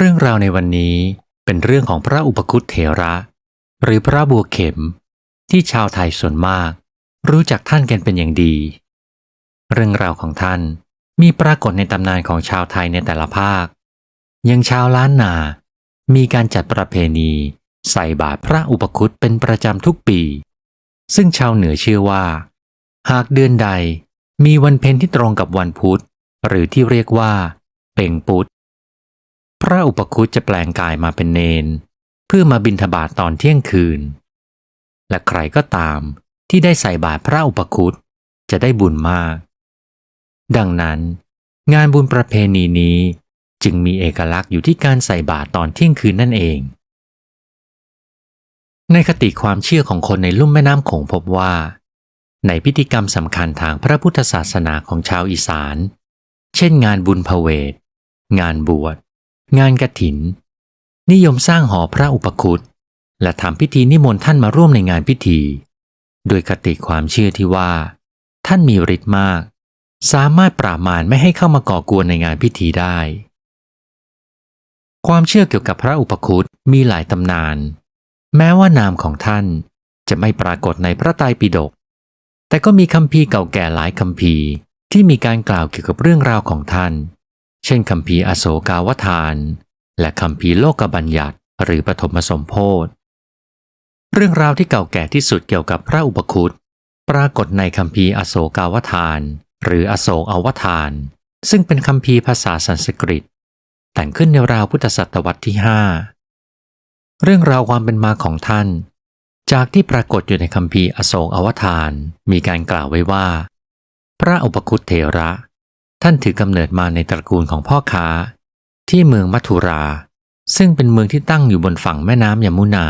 เรื่องราวในวันนี้เป็นเรื่องของพระอุปคุตเถระ หรือพระบัวเข็ม ที่ชาวไทยส่วนมาก รู้จักท่านกันเป็นอย่างดี เรื่องราวของท่านมีปรากฏในตำนานของชาวไทยในแต่ละภาคย่างชาวล้านนา มีการจัดประเพณี ใส่บาตรพระอุปคุตเป็นประจำทุกปี ซึ่งชาวเหนือเชื่อว่า หากเดือนใดมีวันเพ็ญที่ตรงกับวันพุธ หรือที่เรียกว่า เป่งปุต พระอุปคุตจะแปลงกายมาเป็นเนน เพื่อมาบิณฑบาตตอนเที่ยงคืน และใครก็ตามที่ได้ใส่บาตรพระอุปคุตจะได้บุญมาก ดังนั้น งานบุญประเพณีนี้จึงมีเอกลักษณ์อยู่ที่การใส่บาตรตอนเที่ยงคืนนั่นเอง ในคติความเชื่อของคนในลุ่มแม่น้ำโขงพบว่า ในพิธีกรรมสำคัญทางพระพุทธศาสนาของชาวอีสาน เช่นงานบุญพเวท งานบวช งานกระถิน นิยมสร้างหอพระอุปคุตและทำพิธีนิมนต์ท่านมาร่วมในงานพิธี โดยคติความเชื่อที่ว่า ท่านมีฤทธิ์มาก สามารถปราบมารไม่ให้เข้ามาก่อกวนในงานพิธีได้ ความเชื่อเกี่ยวกับพระอุปคุตมีหลายตำนาน แม้ว่านามของท่านจะไม่ปรากฏในพระไตรปิฎกแต่ก็มีคัมภีเก่าแก่หลายคัมภีที่มีการกล่าวเกี่ยวกับเรื่องราวของท่าน เช่นคัมภีอโศกาวทาน และคัมภีโลกบัญญัติหรือปฐมสมโพธเรื่องราวที่เก่าแก่ที่สุดเกี่ยวกับพระอุปคุตปรากฏในคัมภีอโศกาวทาน หรืออโศกอวทาน ซึ่งเป็นคัมภีภาษาสันสกฤต แต่งขึ้นในราวพุทธศตวรรษที่5เรื่องราวความเป็นมาของท่าน จากที่ปรากฏอยู่ในคัมภีอโศกอวทาน มีการกล่าวไว้ว่า พระอุปคุตเถระ ท่านถือกำเนิดมาในตระกูลของพ่อค้า ที่เมืองมัทุรา ซึ่งเป็นเมืองที่ตั้งอยู่บนฝั่งแม่น้ำยมุนา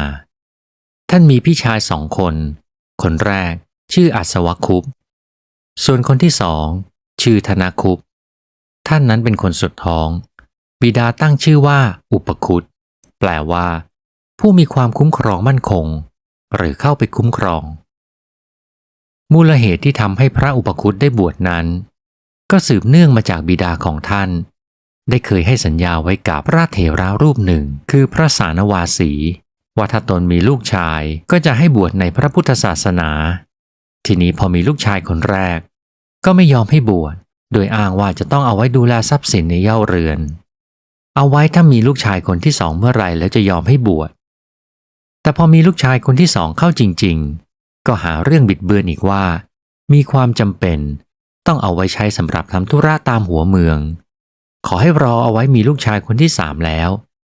ท่านมีพี่ชายสองคน คนแรกชื่ออัศวคุป ส่วนคนที่สองชื่อธนาคุป ท่านนั้นเป็นคนสุดท้อง บิดาตั้งชื่อว่า อุปคุตแปลว่า ผู้มีความคุ้มครองมั่นคง หรือเข้าไปคุ้มครอง มูลเหตุที่ทำให้พระอุปคุตได้บวชนั้น ก็สืบเนื่องมาจากบิดาของท่าน ได้เคยให้สัญญาไว้กับพระเถระรูปหนึ่ง คือพระสานวาสี ว่าถ้าตนมีลูกชายก็จะให้บวชในพระพุทธศาสนา ทีนี้พอมีลูกชายคนแรก ก็ไม่ยอมให้บวช โดยอ้างว่าจะต้องเอาไว้ดูแลทรัพย์สินในเย่าเรือน เอาไว้ถ้ามีลูกชายคนที่สองเมื่อไรแล้วจะยอมให้บวช แต่พอมีลูกชายคนที่สองเข้าจริง ๆ ก็หาเรื่องบิดเบือนอีกว่า มีความจำเป็น ต้องเอาไว้ใช้สำหรับทำธุระตามหัวเมือง ขอให้รอเอาไว้มีลูกชายคนที่สามแล้ว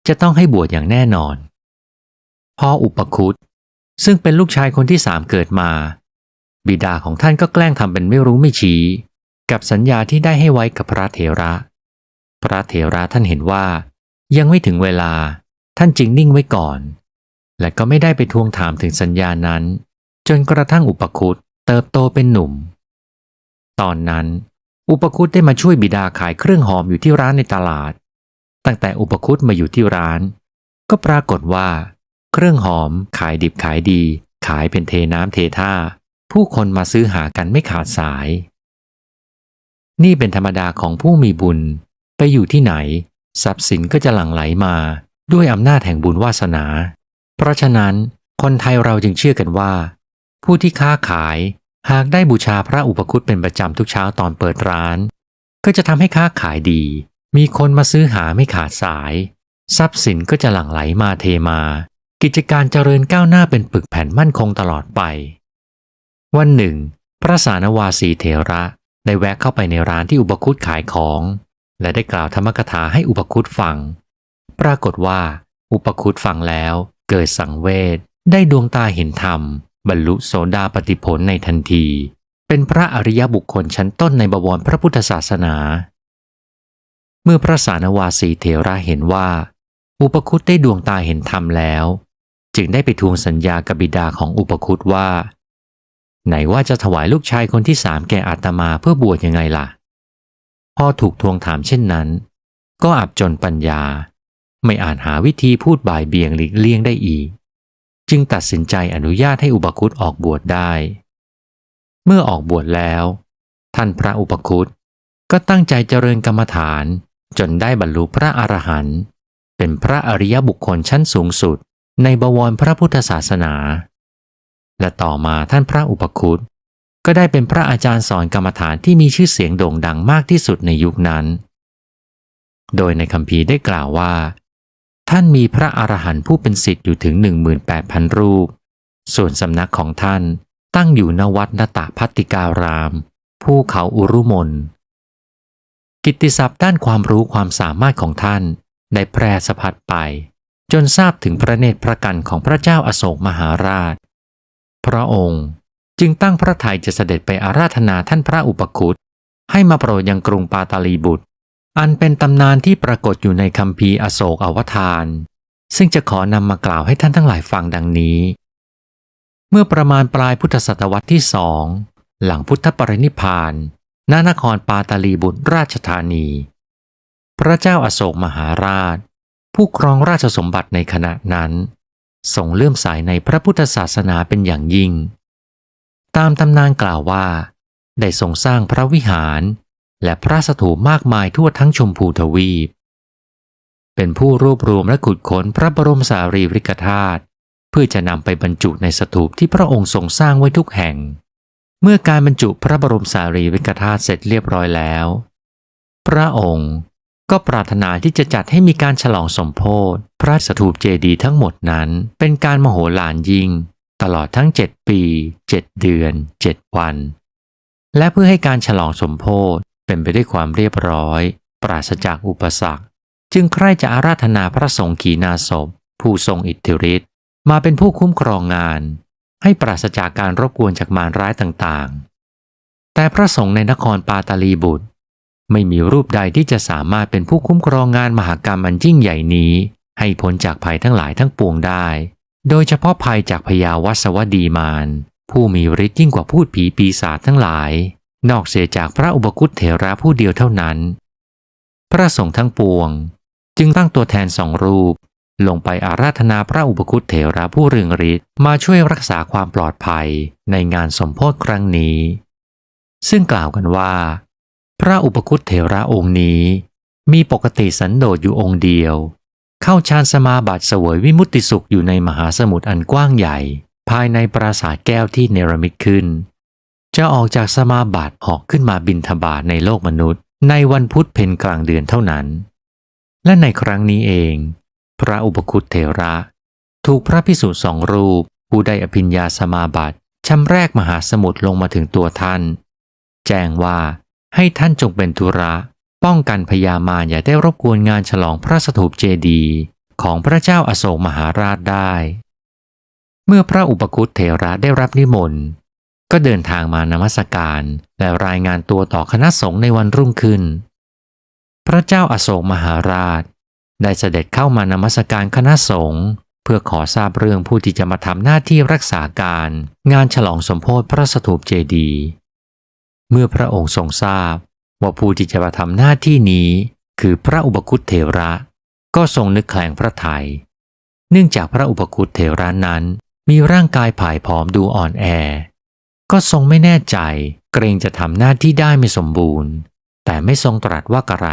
จะต้องให้บวชอย่างแน่นอน พ่ออุปคุตซึ่งเป็นลูกชายคนที่สามเกิดมา บิดาของท่านก็แกล้งทำเป็นไม่รู้ไม่ชี้ กับสัญญาที่ได้ให้ไว้กับพระเถระ พระเถระท่านเห็นว่า ยังไม่ถึงเวลา ท่านจึงนิ่งไว้ก่อน และก็ไม่ได้ไปทวงถามถึงสัญญานั้น จนกระทั่งอุปคุตเติบโตเป็นหนุ่ม ตอนนั้น อุปคุตได้มาช่วยบิดาขายเครื่องหอมอยู่ที่ร้านในตลาด ตั้งแต่อุปคุตมาอยู่ที่ร้าน ก็ปรากฏว่า เครื่องหอมขายดิบขายดี ขายเป็นเทน้ำเทท่า ผู้คนมาซื้อหากันไม่ขาดสาย นี่เป็นธรรมดาของผู้มีบุญ ไปอยู่ที่ไหน ทรัพย์สินก็จะหลั่งไหลมาด้วยอำนาจแห่งบุญวาสนา เพราะฉะนั้นคนไทยเราจึงเชื่อกันว่า ผู้ที่ค้าขาย หากได้บูชาพระอุปคุตเป็นประจำทุกเช้าตอนเปิดร้าน ก็จะทำให้ค้าขายดี มีคนมาซื้อหาไม่ขาดสาย ทรัพย์สินก็จะหลั่งไหลมาเทมา กิจการเจริญก้าวหน้าเป็นปึกแผ่นมั่นคงตลอดไป วันหนึ่ง พระสานวาสีเถระได้แวะเข้าไปในร้านที่อุปคุตขายของ และได้กล่าวธรรมกถาให้อุปคุตฟัง ปรากฏว่า อุปคุตฟังแล้ว เกิดสังเวชได้ดวงตาเห็นธรรม บรรลุโสดาปติผลในทันที เป็นพระอริยบุคคลชั้นต้นในบวรพระพุทธศาสนา เมื่อพระสานวาสีเถระเห็นว่า อุปคุตได้ดวงตาเห็นธรรมแล้ว จึงได้ไปทวงสัญญากับบิดาของอุปคุตว่า ไหนว่าจะถวายลูกชายคนที่สามแก่อาตมาเพื่อบวชยังไงล่ะ พอถูกทวงถามเช่นนั้น ก็อับจนปัญญา ไม่อาจหาวิธีพูดบ่ายเบี่ยงหลีกเลี่ยงได้อีก จึงตัดสินใจอนุญาตให้อุปคุตออกบวชได้ เมื่อออกบวชแล้ว ท่านพระอุปคุตก็ตั้งใจเจริญกรรมฐานจนได้บรรลุพระอรหันต์เป็นพระอริยบุคคลชั้นสูงสุดในบวรพระพุทธศาสนา และต่อมาท่านพระอุปคุตก็ได้เป็นพระอาจารย์สอนกรรมฐานที่มีชื่อเสียงโด่งดังมากที่สุดในยุคนั้น โดยในคัมภีร์ได้กล่าวว่า ท่านมีพระอรหันต์ผู้เป็นสิทธิ์อยู่ถึง 18,000 รูป ส่วนสำนักของท่านตั้งอยู่ณวัดนตะพัตติการาม ภูเขาอุรุมนกิตติศัพท์ด้านความรู้ความสามารถของท่าน ได้แพร่สะพัดไป จนทราบถึงพระเนตรพระกันของพระเจ้าอาโศกมหาราช พระองค์จึงตั้งพระทัยจะเสด็จไปอาราธนาท่านพระอุปคุตให้มาโปรดยังกรุงปาตาลีบุตร อันเป็นตำนานที่ปรากฏอยู่ในคัมภีร์อโศกอวทาน ซึ่งจะขอนำมากล่าวให้ท่านทั้งหลายฟังดังนี้ เมื่อประมาณปลายพุทธศตวรรษที่สองหลังพุทธปรินิพานณนครปาตาลีบุตรราชธานี พระเจ้าอาโศกมหาราช ผู้ครองราชสมบัติในขณะนั้น ทรงเลื่อมใสในพระพุทธศาสนาเป็นอย่างยิ่ง ตามตำนานกล่าวว่า ได้ทรงสร้างพระวิหาร และพระสถูปมากมายทั่วทั้งชมพูทวีป เป็นผู้รวบรวมและขุดค้นพระบรมสารีริกธาตุเพื่อจะนำไปบรรจุในสถูปที่พระองค์ทรงสร้างไว้ทุกแห่ง เมื่อการบรรจุพระบรมสารีริกธาตุเสร็จเรียบร้อยแล้ว พระองค์ก็ปรารถนาที่จะจัดให้มีการฉลองสมโพธิพระสถูปเจดีย์ทั้งหมดนั้น เป็นการมโหฬารยิ่ง ตลอดทั้ง 7 ปี 7 เดือน 7 วัน และเพื่อให้การฉลองสมโพธิ เป็นไปด้วยความเรียบร้อย ปราศจากอุปสรรค จึงใคร่จะอาราธนาพระสงฆ์ขีณาสพ ผู้ทรงอิทธิฤทธิ์มาเป็นผู้คุ้มครองงาน ให้ปราศจากการรบกวนจากมารร้ายต่างๆ แต่พระสงฆ์ในนครปาตาลีบุตร ไม่มีรูปใดที่จะสามารถเป็นผู้คุ้มครองงานมหากรรมอันยิ่งใหญ่นี้ ให้พ้นจากภัยทั้งหลายทั้งปวงได้ โดยเฉพาะภัยจากพยาวัสวดีมารผู้มีฤทธิ์ยิ่งกว่าพูดผีปีศาจทั้งหลาย นอกเสียจากพระอุปคุตเถระผู้เดียวเท่านั้น พระสงฆ์ทั้งปวง จึงตั้งตัวแทนสองรูป ลงไปอาราธนาพระอุปคุตเถระผู้เรืองฤทธิ์มาช่วยรักษาความปลอดภัยในงานสมโพธิครั้งนี้ ซึ่งกล่าวกันว่า พระอุปคุตเถระองค์นี้ มีปกติสันโดษอยู่องค์เดียว เข้าฌานสมาบัติเสวยวิมุตติสุขอยู่ในมหาสมุทรอันกว้างใหญ่ ภายในปราสาทแก้วที่เนรมิตขึ้น จะออกจากสมาบัติหอกขึ้นมาบินทบาทในโลกมนุษย์ ในวันพุธเพ็ญกลางเดือนเท่านั้น และในครั้งนี้เอง พระอุปคุตเถระ ถูกพระพิสุสองรูป ผู้ได้อภิญญาสมาบัติชำแรกมหาสมุทรลงมาถึงตัวท่าน แจ้งว่าให้ท่านจงเป็นธุระป้องกันพญามารอย่าได้รบกวนงานฉลองพระสถูปเจดีย์ของพระเจ้าอาโศกมหาราชได้ เมื่อพระอุปคุตเถระได้รับนิมนต์ ก็เดินทางมานมัสการ และรายงานตัวต่อคณะสงฆ์ในวันรุ่งขึ้น พระเจ้าอาโศกมหาราช ได้เสด็จเข้ามานมัสการคณะสงฆ์เพื่อขอทราบเรื่องผู้ที่จะมาทำหน้าที่รักษาการ งานฉลองสมโพธิพระสถูปเจดีย์เมื่อพระองค์ทรงทราบ ว่าผู้ที่จะมาทำหน้าที่นี้ คือพระอุปคุตเถระ ก็ทรงนึกแคลงพระทยัยเนื่องจากพระอุปคุตเถระนั้นมีร่างกายผายผอมดูอ่อนแอ ก็ทรงไม่แน่ใจ เกรงจะทำหน้าที่ได้ไม่สมบูรณ์ แต่ไม่ทรงตรัสว่าอะไร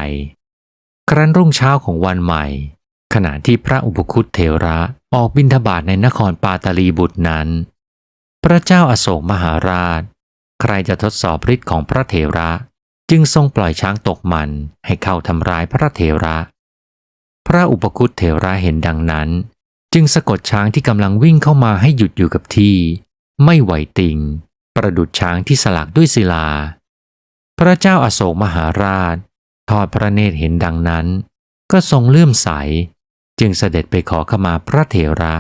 ครั้นรุ่งเช้าของวันใหม่ ขณะที่พระอุปคุตเถระออกบิณฑบาตในนครปาตาลีบุตรนั้น พระเจ้าอาโศกมหาราช ใครจะทดสอบฤทธิ์ของพระเถระ จึงทรงปล่อยช้างตกมันให้เข้าทำร้ายพระเถระ พระอุปคุตเถระเห็นดังนั้น จึงสะกดช้างที่กำลังวิ่งเข้ามาให้หยุดอยู่กับที่ ไม่ไหวติง ประดุดช้างที่สลักด้วยศิลา พระเจ้าอาโศกมหาราช ทอดพระเนตรเห็นดังนั้น ก็ทรงเลื่อมใส จึงเสด็จไปขอขมาพระเถระ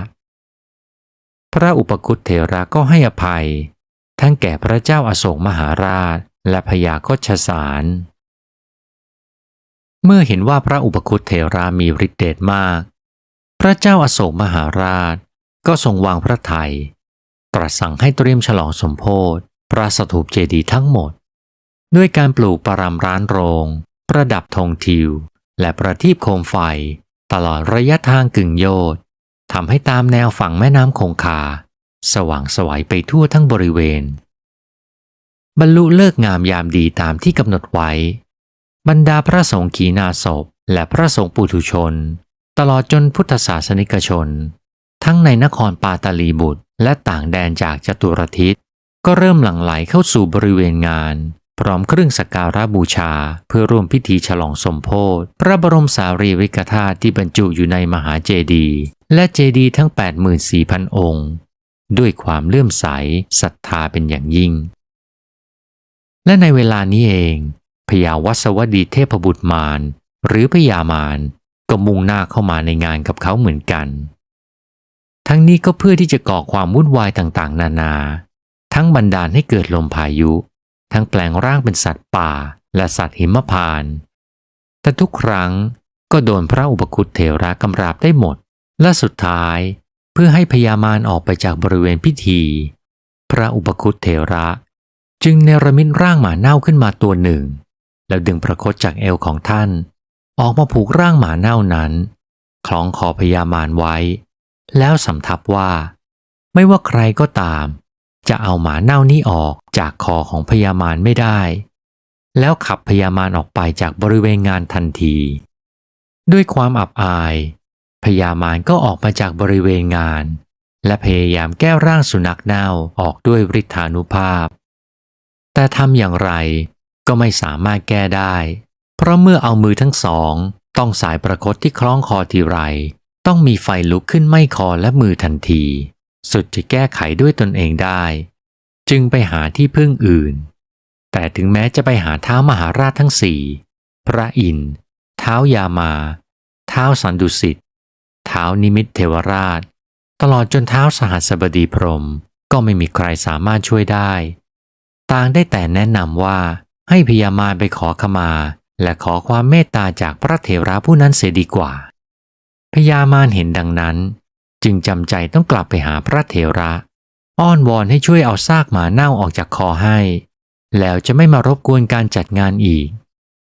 พระอุปคุตเถระก็ให้อภัย ทั้งแก่พระเจ้าอาโศกมหาราชและพญาโคชสาร เมื่อเห็นว่าพระอุปคุตเถระมีฤทธิเดชมาก พระเจ้าอาโศกมหาราชก็ทรงวางพระทยัย ตรัสสั่งให้เตรียมฉลองสมโพธิพระสถูปเจดีย์ทั้งหมด ด้วยการปลูกปรามร้านโรง ประดับธงทิว และประทีปโคมไฟ ตลอดระยะทางกึ่งโยธทำให้ตามแนวฝั่งแม่น้ำคงคา สว่างสวัยไปทั่วทั้งบริเวณ บรรลุเลิกงามยามดีตามที่กำหนดไว้ บรรดาพระสงฆ์ขีณาศพและพระสงฆ์ปุถุชน ตลอดจนพุทธศาสนิกชน ทั้งในนครปาตาลีบุตร และต่างแดนจากจตุรทิศ ก็เริ่มหลั่งไหลเข้าสู่บริเวณงาน พร้อมเครื่องสักการะบูชา เพื่อร่วมพิธีฉลองสมโพธิพระบรมสารีริกธาตุที่บรรจุอยู่ในมหาเจดีย์และเจดีย์ทั้ง 84,000 องค์ ด้วยความเลื่อมใสศรัทธาเป็นอย่างยิ่ง และในเวลานี้เองพญาวัสวดีเทพบุตรมารหรือพญามารก็มุ่งหน้าเข้ามาในงานกับเขาเหมือนกัน ทั้งนี้ก็เพื่อที่จะก่อความวุ่นวายต่างๆ นานา ทั้งบันดาลให้เกิดลมพายุ ทั้งแปลงร่างเป็นสัตว์ป่า และสัตว์หิมพานต์แต่ทุกครั้งก็โดนพระอุปคุตเถระกำราบได้หมด และสุดท้ายเพื่อให้พญามารออกไปจากบริเวณพิธี พระอุปคุตเถระ จึงเนรมิตร่างหมาเน่าขึ้นมาตัวหนึ่ง แล้วดึงประคตจากเอวของท่าน ออกมาผูกร่างหมาเน่านั้นคล้องคอพญามารไว้ แล้วสำทับว่า ไม่ว่าใครก็ตาม จะเอาหมาเน่านี้ออกจากคอของพญามารไม่ได้ แล้วขับพญามารออกไปจากบริเวณงานทันที ด้วยความอับอาย พญามารก็ออกมาจากบริเวณงาน และพยายามแก้ร่างสุนัขเน่าออกด้วยฤทธานุภาพ แต่ทำอย่างไรก็ไม่สามารถแก้ได้ เพราะเมื่อเอามือทั้งสอง ต้องสายประคตที่คล้องคอทีไร ต้องมีไฟลุกขึ้นไหม้คอและมือทันที สุดจะแก้ไขด้วยตนเองได้ จึงไปหาที่พึ่งอื่น แต่ถึงแม้จะไปหาเท้ามหาราชทั้งสี่พระอินทร์เท้ายามา เท้าสันดุสิตเท้านิมิตเทวราช ตลอดจนเท้าสหัสบดีพรมก็ไม่มีใครสามารถช่วยได้ ต่างได้แต่แนะนำว่าให้พญามารไปขอขมา และขอความเมตตาจากพระเถระผู้นั้นเสียดีกว่า พญามารเห็นดังนั้น จึงจำใจต้องกลับไปหาพระเถระ อ้อนวอนให้ช่วยเอาซากหมาเน่าออกจากคอให้ แล้วจะไม่มารบกวนการจัดงานอีก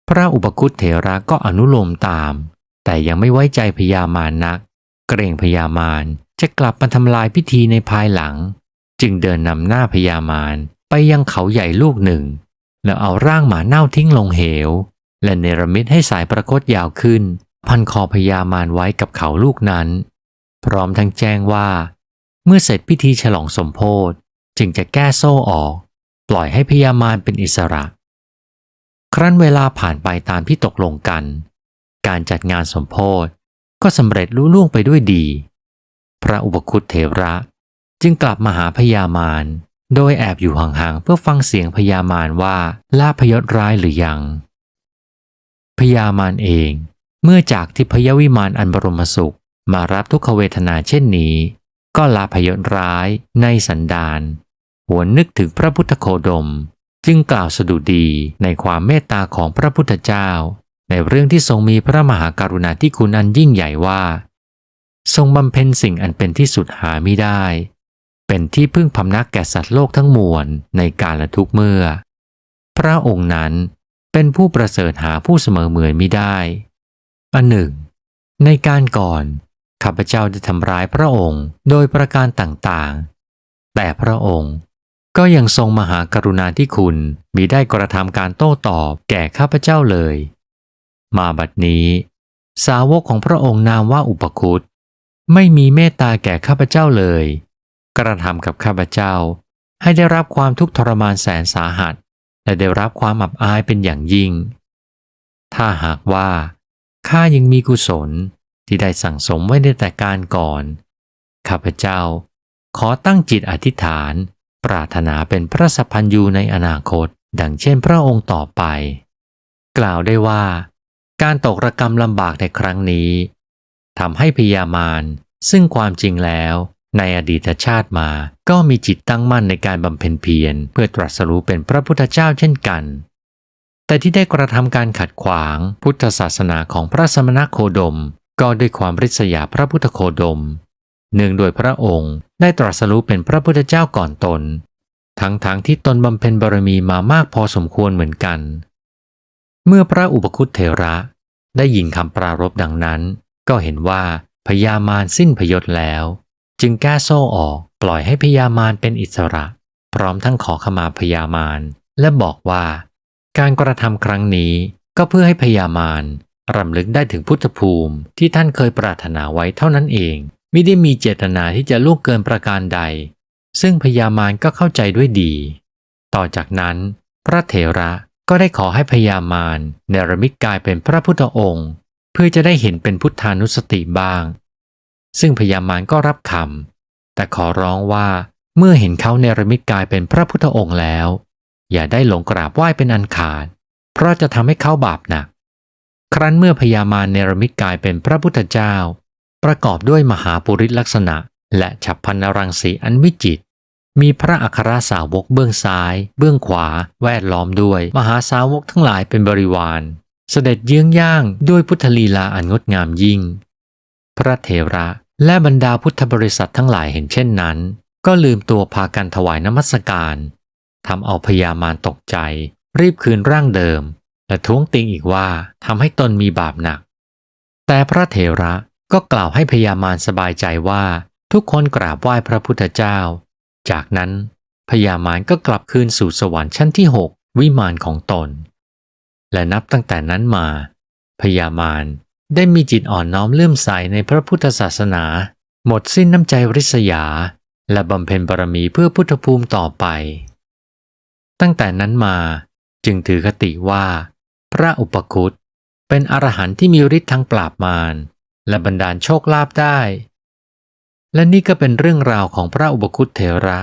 พระอุปคุตเถระก็อนุโลมตาม แต่ยังไม่ไว้ใจพญามารนัก เกรงพญามารจะกลับมาทำลายพิธีในภายหลัง จึงเดินนำหน้าพญามารไปยังเขาใหญ่ลูกหนึ่ง แล้วเอาร่างหมาเน่าทิ้งลงเหว และเนรมิตให้สายประคตยาวขึ้น พันคอพญามารไว้กับเขาลูกนั้น พร้อมทั้งแจ้งว่า เมื่อเสร็จพิธีฉลองสมโพธิจึงจะแก้โซ่ออก ปล่อยให้พญามารเป็นอิสระ ครั้นเวลาผ่านไปตามที่ตกลงกัน การจัดงานสมโพธิก็สำเร็จลุล่วงไปด้วยดี พระอุปคุตเถระจึงกลับมาหาพญามาร โดยแอบอยู่ห่างๆเพื่อฟังเสียงพญามารว่าลาพยศร้ายหรือยังพญามารเอง เมื่อจากที่พยวิมานอันบรมสุข มารับทุกขเวทนาเช่นนี้ ก็ลาพยศร้ายในสันดานหวนนึกถึงพระพุทธโคดม จึงกล่าวสดุดีในความเมตตาของพระพุทธเจ้า ในเรื่องที่ทรงมีพระมหากรุณาธิคุณอันยิ่งใหญ่ว่า ทรงบำเพ็ญสิ่งอันเป็นที่สุดหาไม่ได้ เป็นที่พึ่งพำนักแก่สัตว์โลกทั้งมวลในกาลทุกเมื่อ พระองค์นั้นเป็นผู้ประเสริฐหาผู้เสมอเหมือนมิได้ อันหนึ่ง ในการก่อนข้าพเจ้าได้ทำร้ายพระองค์โดยประการต่างๆ แต่พระองค์ก็ยังทรงมหากรุณาธิคุณมิได้กระทำการโต้ตอบแก่ข้าพเจ้าเลย มาบัดนี้ สาวกของพระองค์นามว่าอุปคุตไม่มีเมตตาแก่ข้าพเจ้าเลย กระทำกับข้าพเจ้า ให้ได้รับความทุกข์ทรมานแสนสาหัส และได้รับความอับอายเป็นอย่างยิ่ง ถ้าหากว่า ข้ายังมีกุศลที่ได้สั่งสมไว้ในแต่การก่อน ข้าพเจ้า ขอตั้งจิตอธิษฐาน ปรารถนาเป็นพระสัพพันยูในอนาคต ดังเช่นพระองค์ต่อไป กล่าวได้ว่า การตกระกรรมลำบากในครั้งนี้ทำให้พยามารซึ่งความจริงแล้วในอดีตชาติมาก็มีจิตตั้งมั่นในการบำเพ็ญเพียรเพื่อตรัสรู้เป็นพระพุทธเจ้าเช่นกัน แต่ที่ได้กระทำการขัดขวางพุทธศาสนาของพระสมณโคดม ก็ด้วยความริษยาพระพุทธโคดม เนื่องโดยพระองค์ได้ตรัสรู้เป็นพระพุทธเจ้าก่อนตน ทั้งๆทที่ตนบำเพ็ญบารมีมามากพอสมควรเหมือนกัน เมื่อพระอุปคุตเถระได้ยินคำปรารบดังนั้น ก็เห็นว่าพญามารสิ้นพยศแล้ว จึงแก้โซ่ออกปล่อยให้พญามารเป็นอิสระ พร้อมทั้งขอขมาพญามารและบอกว่า การกระทำครั้งนี้ก็เพื่อให้พญามารรำลึกได้ถึงพุทธภูมิที่ท่านเคยปรารถนาไว้เท่านั้นเองไม่ได้มีเจตนาที่จะล่วงเกินประการใด ซึ่งพญามารก็เข้าใจด้วยดี ต่อจากนั้น พระเถระก็ได้ขอให้พญามารเนรมิตกายเป็นพระพุทธองค์ เพื่อจะได้เห็นเป็นพุทธานุสติบ้าง ซึ่งพญามารก็รับคำแต่ขอร้องว่าเมื่อเห็นเขาเนรมิตกายเป็นพระพุทธองค์แล้ว อย่าได้หลงกราบไหว้เป็นอันขาด เพราะจะทำให้เขาบาปหนัก ครั้นเมื่อพญามารเนรมิตกายเป็นพระพุทธเจ้า ประกอบด้วยมหาปุริลักษณะ และฉับพันรังสีอันวิจิตรมีพระอัครสาวกเบื้องซ้าย เบื้องขวา แวดล้อมด้วย มหาสาวกทั้งหลายเป็นบริวาร เสด็จเยื้องย่างด้วยพุทธลีลาอันงดงามยิ่ง พระเถระและบรรดาพุทธบริษัททั้งหลายเห็นเช่นนั้น ก็ลืมตัวพากันถวายนมัสการ ทำเอาพญามารตกใจ รีบคืนร่างเดิม และท้วงติงอีกว่าทำให้ตนมีบาปหนัก แต่พระเถระก็กล่าวให้พญามารสบายใจว่าทุกคนกราบไหว้พระพุทธเจ้า จากนั้นพญามารก็กลับคืนสู่สวรรค์ชั้นที่หกวิมานของตน และนับตั้งแต่นั้นมาพญามารได้มีจิตอ่อนน้อมเลื่อมใสในพระพุทธศาสนา หมดสิ้นน้ำใจริษยา และบำเพ็ญบารมีเพื่อพุทธภูมิต่อไป ตั้งแต่นั้นมาจึงถือคติว่า พระอุปคุตเป็นอรหันต์ที่มีฤทธิ์ทั้งปราบมารและบรรดาลโชคลาภได้ และนี่ก็เป็นเรื่องราวของพระอุปคุตเถระ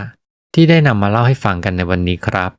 ที่ได้นำมาเล่าให้ฟังกันในวันนี้ครับ